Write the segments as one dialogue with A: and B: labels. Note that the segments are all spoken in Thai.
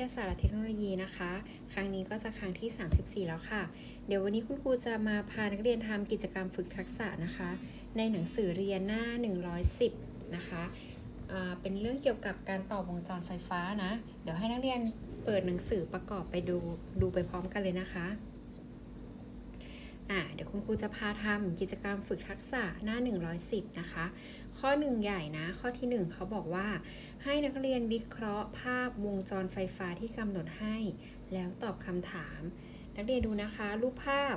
A: วิทยาศาสตร์และเทคโนโลยีนะคะ ครั้งนี้ก็จะครั้งที่ 34 แล้วค่ะ เดี๋ยววันนี้คุณครูจะมาพานักเรียนทำกิจกรรมฝึกทักษะนะคะ ในหนังสือเรียนหน้า 110 นะคะะเป็นเรื่องเกี่ยวกับการต่อวงจรไฟฟ้านะ เดี๋ยวให้นักเรียนเปิดหนังสือประกอบไปดูดูไปพร้อมกันเลยนะคะ อ่าเดี๋ยวคุณครูจะพาทำกิจกรรมฝึกทักษะหน้า 110 นะคะ ข้อหนึ่งใหญ่นะ ข้อที่หนึ่งเขาบอกว่า ให้นักเรียนวิเคราะห์ภาพวงจรไฟฟ้าที่กำหนดให้ แล้วตอบคำถาม นักเรียนดูนะคะ รูปภาพ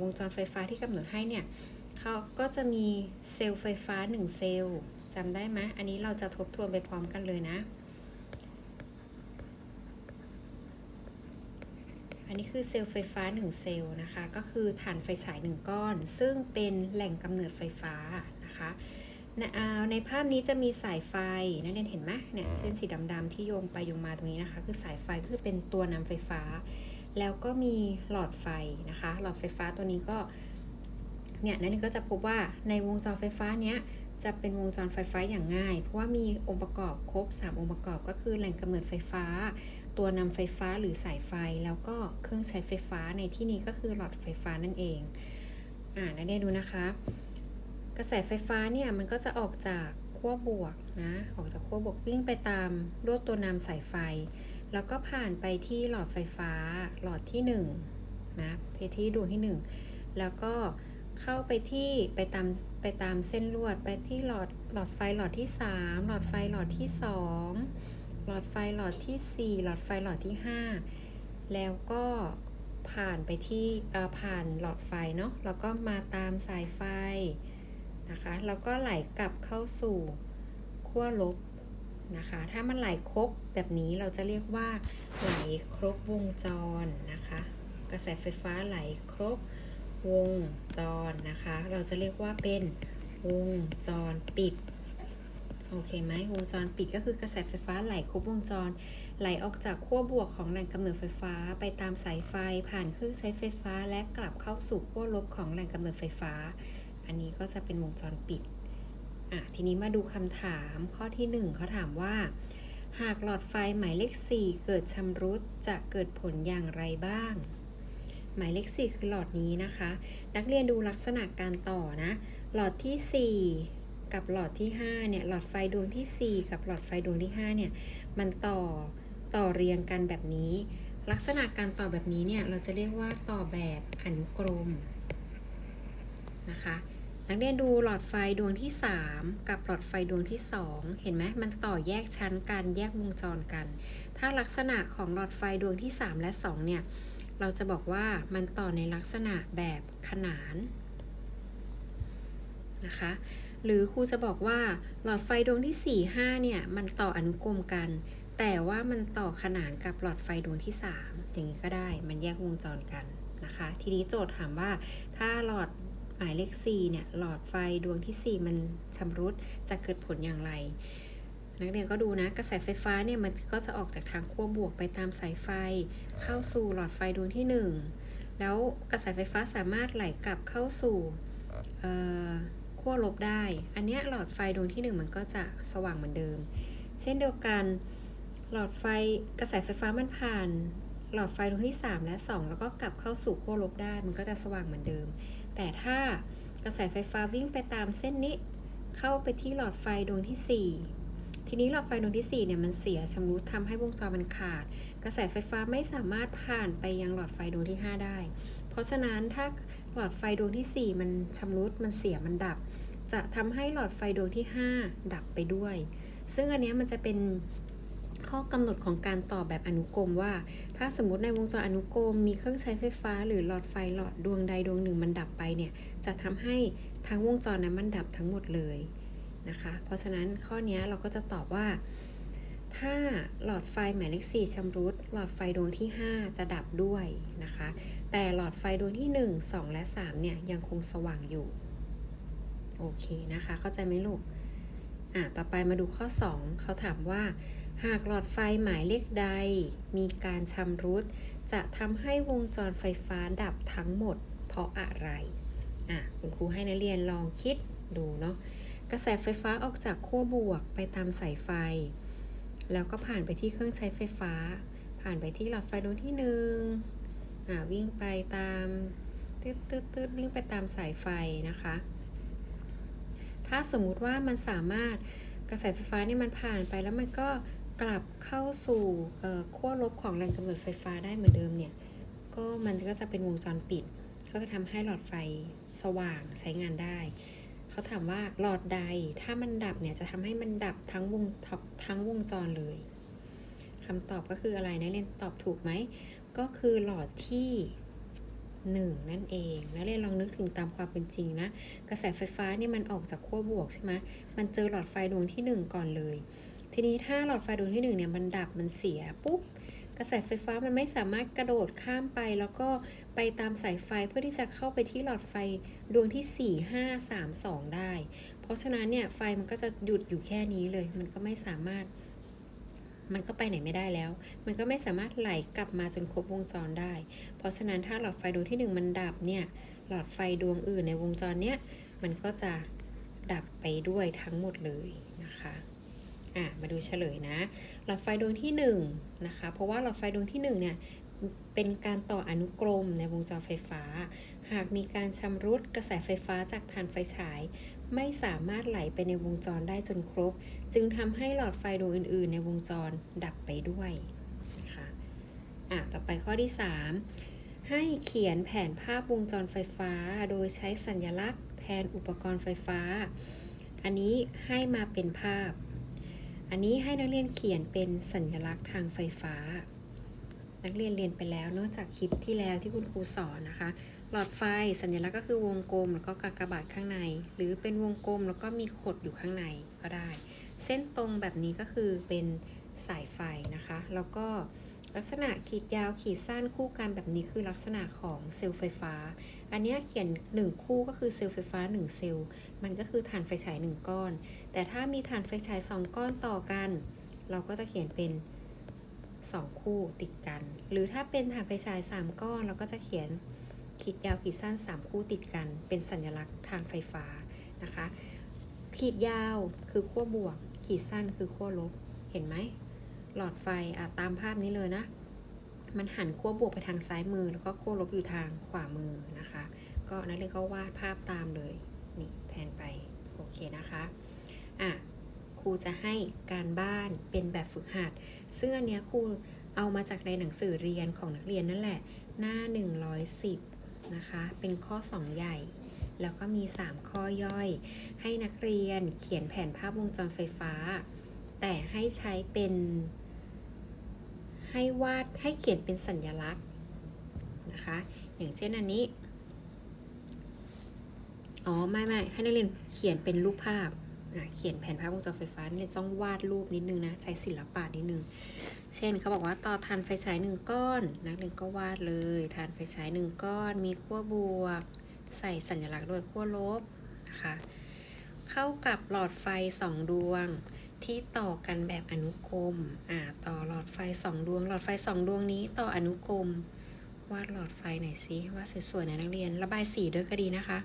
A: วงจรไฟฟ้าที่กำหนดให้เนี่ยเขาก็จะมีเซลล์ไฟฟ้า 1 เซลล์จำได้ไหมอันนี้เราจะทบทวนไปพร้อมกันเลยนะ นนี้คือเซลล์ไฟฟ้า 1 เซลล์นะคะ ก็คือฐานไฟฉาย 1 ก้อน ซึ่งเป็นแหล่งกำเนิดไฟฟ้านะคะในอ่าในภาพนี้จะมีสายไฟนักเรียนเห็นไหมเนี่ยเส้นสีดำๆที่โยงไปโยงมาตรงนี้นะคะ คือสายไฟคือเป็นตัวนำไฟฟ้า แล้วก็มีหลอดไฟนะคะ หลอดไฟฟ้าตัวนี้ก็เนี่ยนักเรียนก็จะพบว่าในวงจรไฟฟ้าเนี้ยจะเป็นวงจรไฟฟ้าอย่างง่าย เพราะว่ามีองค์ประกอบครบ 3 องค์ประกอบก็คือแหล่งกำเนิดไฟฟ้า ตัวนำไฟฟ้าหรือสายไฟ แล้วก็เครื่องใช้ไฟฟ้าในที่นี้ก็คือหลอดไฟฟ้านั่นเอง อ่านักเรียนดูนะคะ กระแสไฟฟ้าเนี่ยมันก็จะออกจากขั้วบวกนะ ออกจากขั้วบวกวิ่งไปตามลวดตัวนำสายไฟ แล้วก็ผ่านไปที่หลอดไฟฟ้าหลอดที่1นะไปที่ดวงที่ 1 แล้วก็เข้าไปที่ไปตามไปตามเส้นลวดไปที่หลอดหลอดไฟหลอดที่ 3 หลอดไฟหลอดที่ 2 หลอดไฟหลอดที่ 4 หลอดไฟหลอดที่ 5 แล้วก็ผ่านไปที่อ่อผ่านหลอดไฟเนาะแล้วก็มาตามสายไฟนะคะ แล้วก็ไหลกลับเข้าสู่ขั้วลบนะคะ ถ้ามันไหลครบแบบนี้เราจะเรียกว่าไหลครบวงจรนะคะ กระแสไฟฟ้าไหลครบวงจรนะคะ เราจะเรียกว่าเป็นวงจรปิด โอเคไหมวงจรปิดก็คือกระแสไฟฟ้าไหลครบวงจร ไหลออกจากขั้วบวกของแหล่งกำเนิดไฟฟ้าไปตามสายไฟผ่านเครื่องใช้ไฟฟ้า และกลับเข้าสู่ขั้วลบของแหล่งกำเนิดไฟฟ้า อันนี้ก็จะเป็นวงจรปิดอะทีนี้มาดูคำถามข้อที่หนึ่งเขาถามว่า หากหลอดไฟหมายเลข 4 เกิดชำรุดจะเกิดผลอย่างไรบ้าง หมายเลข 4 คือหลอดนี้นะคะ นักเรียนดูลักษณะการต่อนะ หลอดที่ 4 กับหลอดที่5เนี่ยหลอดไฟดวงที่ 4 กับหลอดไฟดวงที่5เนี่ยมันต่อต่อเรียงกันแบบนี้ ลักษณะการต่อแบบนี้เนี่ยเราจะเรียกว่าต่อแบบอนุกรมนะคะนักเรียนดูหลอดไฟดวงที่ 3 กับหลอดไฟดวงที่ 2 เห็นไหมมันต่อแยกชั้นกันแยกวงจรกัน ถ้าลักษณะของหลอดไฟดวงที่ 3 และ 2 เนี่ย เราจะบอกว่ามันต่อในลักษณะแบบขนานนะคะ หรือครูจะบอกว่าหลอดไฟดวงที่ 4 5 เนี่ย มันต่ออนุกรมกัน แต่ว่ามันต่อขนานกับหลอดไฟดวงที่ 3 อย่างนี้ก็ได้ มันแยกวงจรกันนะคะ ทีนี้โจทย์ถามว่า ถ้าหลอดหมายเลข 4 เนี่ย หลอดไฟดวงที่ 4 มันชำรุด จะเกิดผลอย่างไร นักเรียนก็ดูนะ กระแสไฟฟ้าเนี่ย มันก็จะออกจากทางขั้วบวกไปตามสายไฟ เข้าสู่หลอดไฟดวงที่ 1 แล้วกระแสไฟฟ้าสามารถไหลกลับเข้าสู่ ขั้วลบได้ อันเนี้ยหลอดไฟดวงที่ 1 มันก็จะสว่างเหมือนเดิม เช่นเดียวกัน หลอดไฟกระแสไฟฟ้ามันผ่าน หลอดไฟดวงที่ 3 และ 2 แล้วก็กลับเข้าสู่ขั้วลบได้ มันก็จะสว่างเหมือนเดิม แต่ถ้ากระแสไฟฟ้าวิ่งไปตามเส้นนี้ เข้าไปที่หลอดไฟดวงที่ 4ทีนี้หลอดไฟดวงที่4เนี่ยมันเสียชำรุดทำให้วงจรมันขาด กระแสไฟฟ้าไม่สามารถผ่านไปยังหลอดไฟดวงที่ 5 ได้ เพราะฉะนั้นถ้า หลอดไฟดวงที่ 4 มันชำรุดมันเสียมันดับ จะทำให้หลอดไฟดวงที่ 5 ดับไปด้วย ซึ่งอันนี้มันจะเป็นข้อกำหนดของการต่อแบบอนุกรมว่า ถ้าสมมติในวงจรอนุกรมมีเครื่องใช้ไฟฟ้า หรือหลอดไฟหลอดดวงใดดวงหนึ่งมันดับไปเนี่ยจะทำให้ทั้งวงจรนั้นมันดับทั้งหมดเลยนะคะ เพราะฉะนั้นข้อนี้เราก็จะตอบว่า ถ้าหลอดไฟหมายเลข4ชำรุด หลอดไฟดวงที่ 5 จะดับด้วยนะคะ แต่หลอดไฟดวงที่ 1 2 และ 3 เนี่ย ยังคงสว่างอยู่ โอเคนะคะ เข้าใจไหมลูก อะ ต่อไปมาดูข้อ 2 เขาถามว่า หากหลอดไฟหมายเลขใด มีการชำรุด จะทำให้วงจรไฟฟ้าดับทั้งหมด เพราะอะไร อะ คุณครูให้นักเรียนลองคิดดูเนาะกระแสไฟฟ้าออกจากขั้วบวกไปตามสายไฟ แล้วก็ผ่านไปที่เครื่องใช้ไฟฟ้าผผ่านไปที่หลอดไฟดวงที่หนึ่ง อ่าวิ่งไปตามตืดตืดตืดวิ่งไปตามสายไฟนะคะ ถ้าสมมุติว่ามันสามารถกระแสไฟฟ้านี่มันผ่านไปแล้วมันก็กลับเข้าสู่ขั้วลบของแรงกำเนิดไฟฟ้าได้เหมือนเดิมเนี่ย ก็มันก็จะเป็นวงจรปิด ก็จะทำให้หลอดไฟสว่างใช้งานได้ เขาถามว่าหลอดใดถ้ามันดับเนี่ยจะทำให้มันดับทั้งวงทั้งวงจรเลยคำตอบก็คืออะไรนะเรียนตอบถูกไหม ก็คือหลอดที่หนึ่งนั่นเองนักเรียนลองนึกถึงตามความเป็นจริงนะ กระแสไฟฟ้านี่มันออกจากขั้วบวกใช่ไหมมันเจอหลอดไฟดวงที่หนึ่งก่อนเลย ทีนี้ถ้าหลอดไฟดวงที่หนึ่งเนี่ยมันดับมันเสียปุ๊บกระแสไฟฟ้ามันไม่สามารถกระโดดข้ามไป แล้วก็ไปตามสายไฟเพื่อที่จะเข้าไปที่หลอดไฟดวงที่ 4 5 3 2 ได้ เพราะฉะนั้นเนี่ยไฟมันก็จะหยุดอยู่แค่นี้เลย มันก็ไม่สามารถ มันก็ไปไหนไม่ได้แล้ว มันก็ไม่สามารถไหลกลับมาจนครบวงจรได้ เพราะฉะนั้นถ้าหลอดไฟดวงที่ 1 มันดับเนี่ย หลอดไฟดวงอื่นในวงจรเนี้ย มันก็จะดับไปด้วยทั้งหมดเลยนะคะอะมาดูเฉลยนะ หลอดไฟดวงที่1นะคะ เพราะว่าหลอดไฟดวงที่ 1 เนี่ยเป็นการต่ออนุกรมในวงจรไฟฟ้า หากมีการชำรุดกระแสไฟฟ้าจากถ่านไฟฉาย ไม่สามารถไหลไปในวงจรได้จนครบ จึงทำให้หลอดไฟดวงอื่น ๆ ในวงจรดับไปด้วยะคะอะต่อไปข้อที่ 3 ให้เขียนแผนภาพวงจรไฟฟ้า โดยใช้สัญลักษณ์ แทนอุปกรณ์ไฟฟ้า อันนี้ให้มาเป็นภาพ อันนี้ให้นักเรียนเขียนเป็นสัญลักษณ์ทางไฟฟ้า นักเรียนเรียนไปแล้วนอกจากคลิปที่แล้วที่คุณครูสอนนะคะ หลอดไฟสัญลักษณ์ก็คือวงกลมแล้วก็กากบาทข้างใน หรือเป็นวงกลมแล้วก็มีขดอยู่ข้างในก็ได้ เส้นตรงแบบนี้ก็คือเป็นสายไฟนะคะ แล้วก็ลักษณะขีดยาวขีดสั้นคู่กันแบบนี้คือลักษณะของเซลล์ไฟฟ้า อันนี้เขียน 1 คู่ก็คือเซลล์ไฟฟ้า 1 เซลล์ มันก็คือถ่านไฟฉาย 1 ก้อน แต่ถ้ามีถ่านไฟฉาย 2 ก้อนต่อกัน เราก็จะเขียนเป็น 2 คู่ติดกัน หรือถ้าเป็นถ่านไฟฉาย 3 ก้อนเราก็จะเขียน ขีดยาวขีดสั้น 3 คู่ติดกัน เป็นสัญลักษณ์ทางไฟฟ้านะคะ ขีดยาวคือขั้วบวก ขีดสั้นคือขั้วลบ เห็นไหม หลอดไฟอะตามภาพนี้เลยนะ มันหันขั้วบวกไปทางซ้ายมือ แล้วก็ขั้วลบอยู่ทางขวามือนะคะ ก็นักเรียนก็วาดภาพตามเลย นี่แทนไป โอเคนะคะอะครูจะให้การบ้านเป็นแบบฝึกหัด ซึ่งอันเนี้ยครูเอามาจากในหนังสือเรียนของนักเรียนนั่นแหละ หน้า 110 นะคะ เป็นข้อ 2 ใหญ่ แล้วก็มี 3 ข้อย่อย ให้นักเรียนเขียนแผนภาพวงจรไฟฟ้า แต่ให้ใช้เป็น ให้วาดให้เขียนเป็นสัญลักษณ์นะคะ อย่างเช่นอันนี้ อ๋อ ไม่ไม่ให้นักเรียนเขียนเป็นรูปภาพ เขียนแผนภาพวงจรไฟฟ้านักเรียนต้องวาดรูปนิดนึงนะใช้ศิลปะนิดนึง เช่นเขาบอกว่าต่อถ่านไฟฉายหนึ่งก้อน นักเรียนก็วาดเลยถ่านไฟฉายหนึ่งก้อน มีขั้วบวก ใส่สัญลักษณ์โดยขั้วลบนะคะเข้ากับหลอดไฟสองดวงที่ต่อกันแบบอนุกรมอ่าต่อหลอดไฟสองดวง หลอดไฟสองดวงนี้ต่ออนุกรมวาดหลอดไฟหน่อยสิวาดสวยๆนะนักเรียนระบายสีด้วยก็ดีนะคะ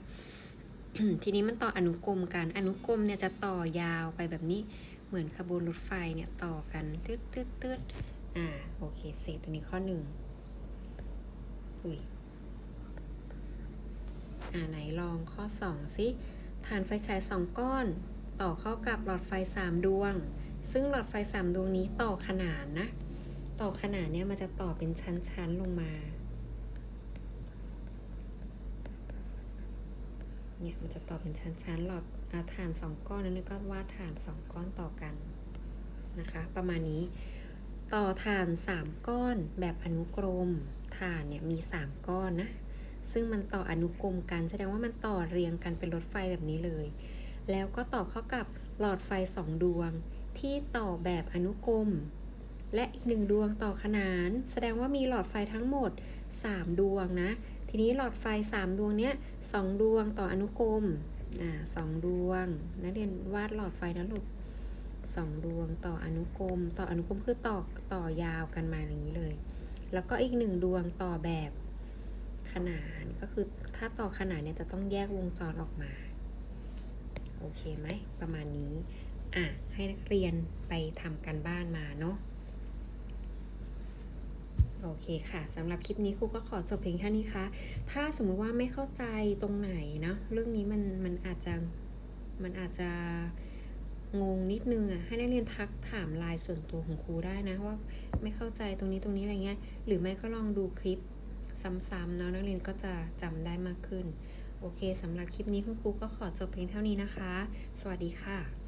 A: ทีนี้มันต่ออนุกรมกัน อนุกรมเนี่ยจะต่อยาวไปแบบนี้ เหมือนขบวนรถไฟเนี่ยต่อกันตืดตืดตืดอ่า โอเค เสร็จอันนี้ข้อหนึ่งอุ้ย อ่าไหนลองข้อ2สิฐานไฟฉาย2ก้อน ต่อเข้ากับหลอดไฟ3ดวง ซึ่งหลอดไฟ3ดวงนี้ต่อขนานนะ ต่อขนานเนี่ยมันจะต่อเป็นชั้นๆลงมา เนี่ยมันจะต่อเป็นชั้นๆหลอดอาฐาน2ก้อนนั้นก็วาดฐาน2ก้อนต่อกันนะคะ ประมาณนี้ต่อฐาน 3 ก้อนแบบอนุกรมฐานเนี่ยมี 3 ก้อนนะ ซึ่งมันต่ออนุกรมกัน แสดงว่ามันต่อเรียงกันเป็นรถไฟแบบนี้เลย แล้วก็ต่อเข้ากับหลอดไฟสองดวง ที่ต่อแบบอนุกรม และอีกหนึ่งดวงต่อขนาน แสดงว่ามีหลอดไฟทั้งหมด 3 ดวงนะ ทีนี้หลอดไฟ 3 ดวงเนี้ยสองดวงต่ออนุกรมอ่าสองดวงนักเรียนวาดหลอดไฟนะลูกสองดวงต่ออนุกรม ต่ออนุกรมคือต่อต่อยาวกันมาอย่างนี้เลย แล้วก็อีกหนึ่งดวงต่อแบบขนานก็คือถ้าต่อขนานเนี่ยจะต้องแยกวงจรออกมา โอเคไหมประมาณนี้อะให้นักเรียนไปทำกันบ้านมาเนาะ โอเคค่ะสำหรับคลิปนี้ครูก็ขอจบเพียงแค่นี้ค่ะ ถ้าสมมุติว่าไม่เข้าใจตรงไหนเนาะเรื่องนี้มันมันอาจจะมันอาจจะงงนิดนึงอะให้นักเรียนทักถามไลน์ส่วนตัวของครูได้นะว่าไม่เข้าใจตรงนี้ตรงนี้อะไรเงี้ย หรือไม่ก็ลองดูคลิปซ้ำๆเนาะนักเรียนก็จะจำได้มากขึ้น โอเคสำหรับคลิปนี้คุณครูก็ขอจบเพียงเท่านี้นะคะ สวัสดีค่ะ